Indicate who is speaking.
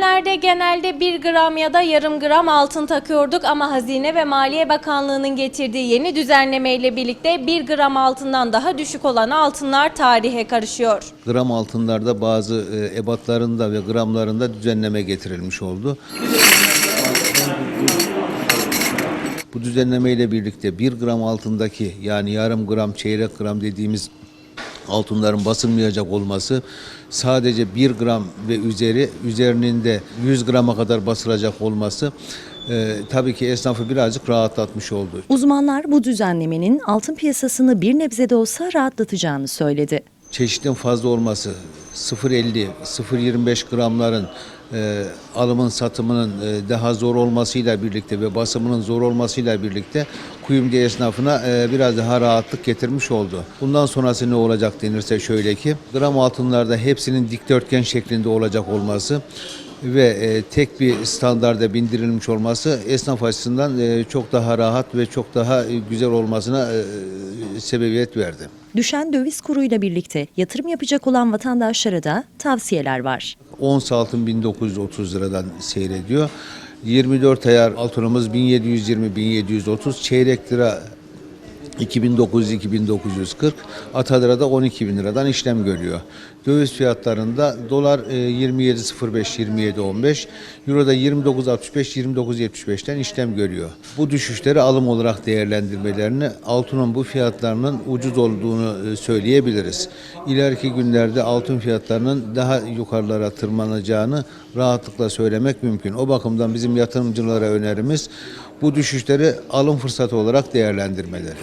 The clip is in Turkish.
Speaker 1: günlerde genelde 1 gram ya da yarım gram altın takıyorduk ama Hazine ve Maliye Bakanlığı'nın getirdiği yeni düzenlemeyle birlikte 1 gram altından daha düşük olan altınlar tarihe karışıyor.
Speaker 2: Gram altınlarda bazı e, ebatlarında ve gramlarında düzenleme getirilmiş oldu. Bu düzenleme ile birlikte 1 gram altındaki yani yarım gram, çeyrek gram dediğimiz altınların basılmayacak olması sadece 1 gram ve üzeri üzerinin de 100 grama kadar basılacak olması e, tabii ki esnafı birazcık rahatlatmış oldu.
Speaker 3: Uzmanlar bu düzenlemenin altın piyasasını bir nebze de olsa rahatlatacağını söyledi.
Speaker 2: çeşitin fazla olması, 0.50, 0.25 gramların e, alımın satımının e, daha zor olmasıyla birlikte ve basımının zor olmasıyla birlikte kuyumcu esnafına e, biraz daha rahatlık getirmiş oldu. Bundan sonrası ne olacak denirse şöyle ki gram altınlarda hepsinin dikdörtgen şeklinde olacak olması ve e, tek bir standarda bindirilmiş olması esnaf açısından e, çok daha rahat ve çok daha e, güzel olmasına e, sebebiyet verdi.
Speaker 3: Düşen döviz kuruyla birlikte yatırım yapacak olan vatandaşlara da tavsiyeler var.
Speaker 2: Ons altın 1930 liradan seyrediyor. 24 ayar altınımız 1720-1730, çeyrek lira 2900-2940, Atalara'da 12 bin liradan işlem görüyor. Döviz fiyatlarında dolar e, 27.05-27.15, Euro'da 29.65-29.75'ten işlem görüyor. Bu düşüşleri alım olarak değerlendirmelerini altının bu fiyatlarının ucuz olduğunu e, söyleyebiliriz. İleriki günlerde altın fiyatlarının daha yukarılara tırmanacağını rahatlıkla söylemek mümkün. O bakımdan bizim yatırımcılara önerimiz bu düşüşleri alım fırsatı olarak değerlendirmeleri.